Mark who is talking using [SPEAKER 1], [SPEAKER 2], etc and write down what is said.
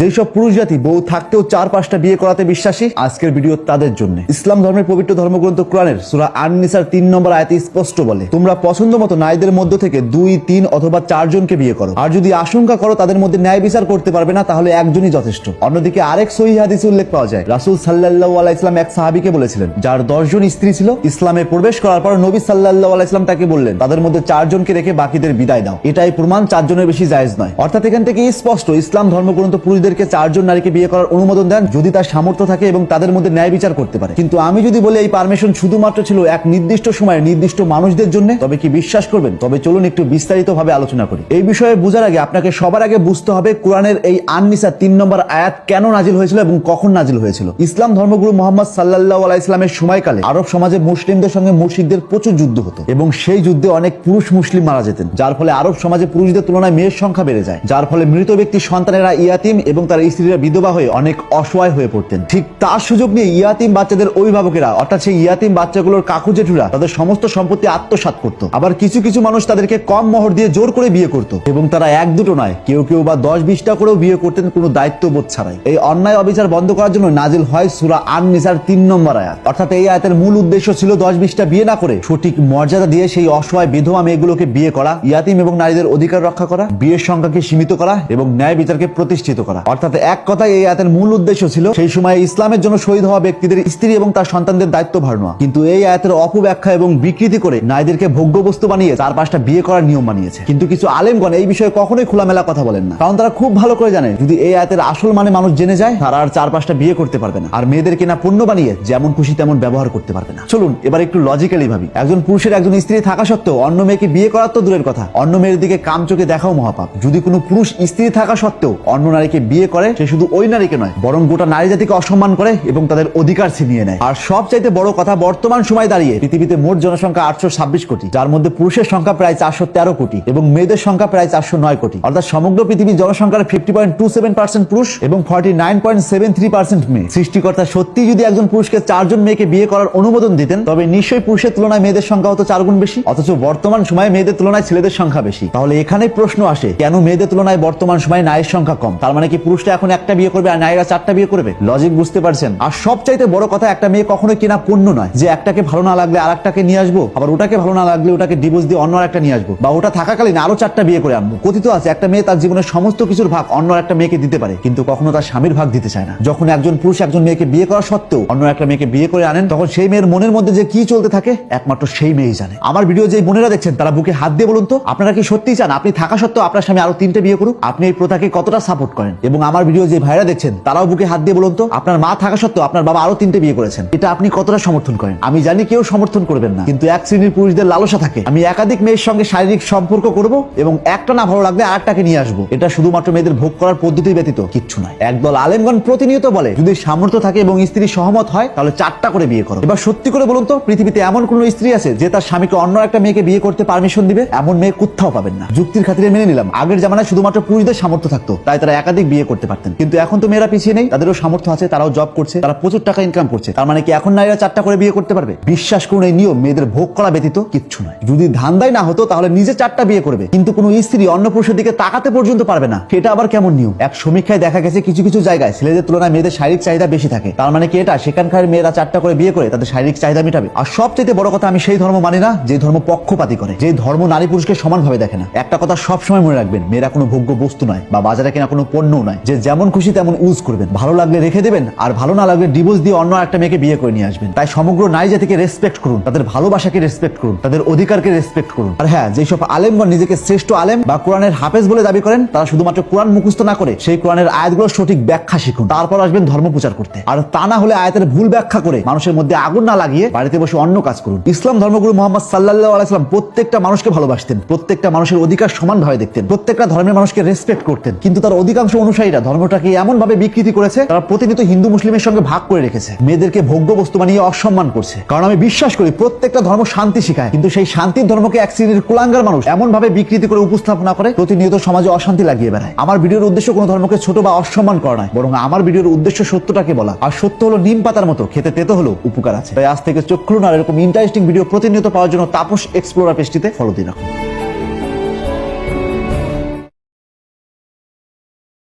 [SPEAKER 1] যেসব পুরুষ জাতি বউ থাকতেও চার পাঁচটা বিয়ে করাতে বিশ্বাসী, আজকের ভিডিও তাদের জন্য। ইসলাম ধর্মের পবিত্র ধর্মগ্রন্থ কোরআনের সুরা আননিসার তিন নম্বর আয়াতে স্পষ্ট বলে, তোমরা পছন্দ মতো নারীদের মধ্য থেকে দুই, তিন অথবা চারজনকে বিয়ে করো। আর যদি আশঙ্কা করো তাদের মধ্যে ন্যায় বিচার করতে পারবে না, তাহলে একজনই যথেষ্ট। অন্যদিকে আরেক সহি হাদিসে উল্লেখ পাওয়া যায়, রাসুল সাল্লাহ আলাইসলাম এক সাহাবিকে বলেছিলেন, যার দশজন স্ত্রী ছিল, ইসলামে প্রবেশ করার পর নবী সাল্লাহ আলাইসলাম তাকে বললেন, তাদের মধ্যে চারজনকে রেখে বাকিদের বিদায় দাও। এটাই প্রমাণ চারজনের বেশি জায়েজ নয়। অর্থাৎ এখান থেকে স্পষ্ট, ইসলাম ধর্মগ্রন্থ পুরুষদেরকে চারজন নারীকে বিয়ে করার অনুমোদন দেন যদি তার সামর্থ্য থাকে এবং তাদের মধ্যে ন্যায় বিচার করতে পারে। কিন্তু আমি যদি বলি এই পারমিশন শুধুমাত্র ছিল এক নির্দিষ্ট সময়ে নির্দিষ্ট মানুষদের জন্য, তবে কি বিশ্বাস করবেন? তবে চলুন একটু বিস্তারিত ভাবে আলোচনা করি। এই বিষয়ে বোঝার আগে আপনাকে সবার আগে বুঝতে হবে কোরআনের এই আননিসা তিন নম্বর আয়াত কেন নাজিল হয়েছিল এবং কখন নাজিল হয়েছিল। ইসলাম ধর্মগুরু মোহাম্মদ সাল্লাহ আলাইসলামের সময়কালে আরব সমাজে মুসলিমদের সঙ্গে মুর্শিদদের প্রচুর যুদ্ধ হতো এবং সেই যুদ্ধে অনেক পুরুষ মুসলিম মারা যেতেন, যার ফলে আরব সমাজে পুরুষদের তুলনায় মেয়ের সংখ্যা বেড়ে যায়, যার ফলে মৃত ব্যক্তির সন্তানেরা ইয়াতিম এবং তার স্ত্রীরা বিধবা হয়ে অনেক অসহায় হয়ে পড়তেন। ঠিক তার সুযোগ নিয়ে ইয়াতিম বাচ্চাদের অভিভাবকেরা, অর্থাৎ সেই ইয়াতিম বাচ্চাগুলোর কাকু জেঠুরা, তাদের সমস্ত সম্পত্তি আত্মসাৎ করত। আবার কিছু কিছু মানুষ তাদেরকে কম মোহর দিয়ে জোর করে বিয়ে করত। এবং তারা এক দুটো নয়, কেউ কেউ বা দশ বিশটা করেও বিয়ে করতেন কোনো দায়িত্ববোধ ছাড়াই। এই অন্যায় অবিচার বন্ধ করার জন্য নাজিল হয় সুরা আন নিসার তিন নম্বর আয়াত। অর্থাৎ এই আয়াতের মূল উদ্দেশ্য ছিল দশ বিশটা বিয়ে না করে সঠিক মর্যাদা দিয়ে সেই অসহায় বিধবা মেয়েগুলোকে বিয়ে করা, ইয়াতিম এবং নারীদের অধিকার রক্ষা করা, বিয়ের সংখ্যাকে সীমিত করা এবং ন্যায় বিচারকে প্রতিষ্ঠিত করা। অর্থাৎ এক কথায় এই আয়াতের মূল উদ্দেশ্য ছিল, সেই সময় ইসলামের জন্য শহীদ হওয়া ব্যক্তিদের স্ত্রী এবং তার সন্তানদের দায়িত্ব ভার নেওয়া কিন্তু এই আয়াতের অপব্যাখ্যা এবং বিকৃতি করে নারীদেরকে ভোগ্য বস্তু বানিয়ে চার পাঁচটা বিয়ে করার নিয়ম বানিয়েছে। কিন্তু কিছু আলেমগণ এই বিষয়ে কখনোই খোলামেলা কথা বলেন না। কারণ তারা খুব ভালো করে জানে, যদি এই আয়াতের আসল মানে মানুষ জেনে যায়, তারা আর চার পাঁচটা বিয়ে করতে পারবে না। আর মেয়েদের কিনা পণ্য বানিয়ে যেমন খুশি তেমন ব্যবহার করতে পারবে না। চলুন, এবার একটু লজিক্যালি ভাবি। একজন পুরুষের একজন স্ত্রী থাকা সত্ত্বেও অন্য মেয়েকে বিয়ে করার তো দূরের কথা। অন্য মেয়ের দিকে কাম চোখে দেখাও মহাপাপ। যদি কোনো পুরুষ স্ত্রী থাকা সত্ত্বেও অন্য নারীকে বিয়ে করে, সে শুধু ওই নারীকে নয়, বরং গোটা নারী জাতিকে অসম্মান করে এবং তাদের অধিকার ছিনিয়ে নেয়। আর সবচাইতে বড় কথা, বর্তমান সময় দাঁড়িয়ে পৃথিবীতে মোট জনসংখ্যা আটশো ছাব্বিশ কোটি, যার মধ্যে পুরুষের সংখ্যা প্রায় চারশো তেরো কোটি এবং মেয়েদের সংখ্যা প্রায় চারশো নয় কোটি। অর্থাৎ সমগ্র পৃথিবীর জনসংখ্যার fifty point two seven percent পুরুষ এবং forty nine point seven three percent মেয়ে। সৃষ্টিকর্তা সত্যি যদি একজন পুরুষকে চারজন মেয়েকে বিয়ে করার অনুমোদন দিতেন, তবে নিশ্চয়ই পুরুষের তুলনায় মেয়েদের সংখ্যা হতো চার গুণ বেশি। অথচ বর্তমান সময়ে মেয়েদের তুলনায় ছেলেদের সংখ্যা বেশি। তাহলে এখানে প্রশ্ন আসে, কেন মেয়েদের তুলনায় বর্তমান সময়ে নারীর সংখ্যা কম? তার মানে কি পুরুষটা এখন একটা বিয়ে করবে আর নারীরা চারটা বিয়ে করবে? লজিক বুঝতে পারছেন? আর সবচাইতে বড় কথা, একটা মেয়ে কখনোই কিনা পণ্য নয়। যে একটাকে ভালো না লাগলে আর একটাকে নিয়ে আসব, আবার ওটাকে ভালো না লাগলে ওটাকে ডিভোর্স দিয়ে অন্য একটা নিয়ে আসব, বা ওটা থাকাকালীন আরও চারটা বিয়ে করে আনব। কথিত আছে, একটা মেয়ে তার জীবনের সমস্ত কিছুর ভাগ অন্য একটা মেয়েকে দিতে পারে, কিন্তু কখনো তার স্বামীর ভাগ দিতে চায় না। যখন একজন পুরুষ একজন মেয়েকে বিয়ে করা সত্ত্বেও অন্য একটা মেয়েকে বিয়ে করে আনেন, তখন সেই মেয়ের মনের মধ্যে যে কি চলতে থাকে, একমাত্র সেই মেয়েই জানে। আমার ভিডিও যে বোনেরা দেখছেন, তারা বুকে হাত দিয়ে বলুন তো, আপনারা কি সত্যিই চান? আপনি থাকা সত্ত্বেও আপনার স্বামী আরও তিনটে বিয়ে করুক? আপনি এই প্রথাকে কতটা সাপোর্ট করেন? এবং আমার ভিডিও যে ভাইরা দেখছেন, তারাও বুকে হাত দিয়ে বলুন তো, আপনার মা থাকা সত্ত্বেও আপনার বাবা আরও তিনটে বিয়ে করেছেন। এটা আপনি কতটা সমর্থন করেন? আমি জানি কেউ সমর্থন করবেন না। কিন্তু এক শ্রেণির পুরুষদের লালসা থাকে। আমি একাধিক মেয়ের সঙ্গে শারীরিক সম্পর্ক করব এবং একটা না ভালো লাগলে আরেকটাকে নিয়ে আসব। এটা শুধুমাত্র মেয়েদের ভোগ করার পদ্ধতি ব্যতীত কিচ্ছু নয়। একদল আলেমগণ প্রতিনিয়ত বলে, যদি সামর্থ্য থাকে এবং স্ত্রী সহমত হয়, তাহলে চারটা করে বিয়ে করো। এবার সত্যি করে বলুন তো, পৃথিবীতে এমন কোন স্ত্রী আছে যে তার স্বামীকে অন্য একটা মেয়েকে বিয়ে করতে পারমিশন দিবে? এমন মেয়ে কোথাও পাবেন না। যুক্তির খাতিরে মেনে নিলাম। আগের জামানায় শুধুমাত্র পুরুষদের সামর্থ্য থাকতো, তাই তারা একাধিক বিয়ে করতে পারতেন। কিন্তু এখন তো মেয়েরা পিছিয়ে নেই, তাদেরও সামর্থ্য আছে, তারাও জব করছে, তারা প্রচুর টাকা ইনকাম করছে। তার মানে কি এখন নারীরা চারটা করে বিয়ে করতে পারবে? বিশ্বাস করুন, এই নিয়ম মেয়েদের ভোগ করা ব্যতীত কিচ্ছু নয়। যদি ধান্দাই না হতো, তাহলে নিজে চারটা বিয়ে করবে। কিন্তু কোনো স্ত্রী অন্য পুরুষের দিকে তাকাতে পর্যন্ত পারবে না। সেটা আবার কেমন নিয়ম? এক সমীক্ষায় দেখা গেছে কিছু কিছু জায়গায় ছেলেদের তুলনায় মেয়েদের শারীরিক চাহিদা বেশি থাকে। তার মানে কি এটা? সেখানকার মেয়েরা চারটা করে বিয়ে করে তাদের শারীরিক চাহিদা মেটাবে। আর সবচেয়ে বড় কথা, আমি সেই ধর্ম মানি না, যে ধর্ম পক্ষপাতি করে। যে ধর্ম নারী পুরুষকে সমানভাবে দেখে না। একটা কথা সবসময় মনে রাখবেন, মেয়েরা কোনো ভোগ্য বস্তু নয় বা বাজারে কেনা কোনো পণ্যও নয়। যে যেমন খুশি তেমন ইউজ করবেন। ভালো লাগলে রেখে দেবেন, আর ভালো না লাগলে ডিভোর্স দিয়ে অন্য একটা মেয়েকে বিয়ে করে নিয়ে আসবেন। তাই সমগ্র নারী জাতিকে রেসপেক্ট করুন, তাদের ভালোবাসাকে রেসপেক্ট করুন, তাদের অধিকারকে রেসপেক্ট করুন। আর হ্যাঁ যেসব আলেমগণ নিজেকে শ্রেষ্ঠ আলেম বা কোরআনের হাফেজ বলে দাবি করেন, তারা শুধুমাত্র কোরআন মুখস্থ না করে সেই কোরআনের আয়াতগুলোর সঠিক ব্যাখ্যা শিখুন। তারপর আসবেন ধর্ম প্রচার করতে। আর তা না হলে আয়াতের ভুল ব্যাখ্যা করে মানুষের মধ্যে আগুন না লাগিয়ে বাড়িতে বসে অন্য কাজ করুন। ইসলাম ধর্মগুরু মোহাম্মদ সাল্লাহ আলাইসলাম প্রত্যেকটা মানুষকে ভালোবাসতেন। প্রত্যেকটা মানুষের অধিকার সমানভাবে দেখতেন। প্রত্যেকটা ধর্মের মানুষকে রেসপেক্ট করতেন। কিন্তু তার অধিকাংশ অনুসারীরা ধর্মটাকে এমন ভাবে বিকৃতি করেছে, তারা প্রতিনিয়ত হিন্দু মুসলিমের সঙ্গে ভাগ করে রেখেছে। মেয়েদেরকে ভোগ্য বস্তু বানিয়ে অসম্মান করছে। কারণ আমি বিশ্বাস করি, প্রত্যেকটা ধর্ম শান্তি শিখায়। কিন্তু সেই শান্তির ধর্মকে এক শ্রেণির কুলাঙ্গার মানুষ এমন ভাবে বিকৃতি করে উপস্থাপনা করে, প্রতিনিয়ত সমাজে অশান্তি লাগিয়ে বেড়ায়। আমার ভিডিওর উদ্দেশ্য কোনো ধর্মকে ছোট বা অসম্মান করা নয়, বরং আমার ভিডিওর উদ্দেশ্য সত্যটাকে বলা। আর সত্য হলো নিম পাতার মতো, খেতে তেতো হলো উপকার আছে। তাই আজ থেকে খুলুন আর এরকম ইন্টারেস্টিং ভিডিও প্রতিনিয়ত পাওয়ার জন্য তাপস এক্সপ্লোরার পেজটিতে ফলো দিয়ে রাখুন।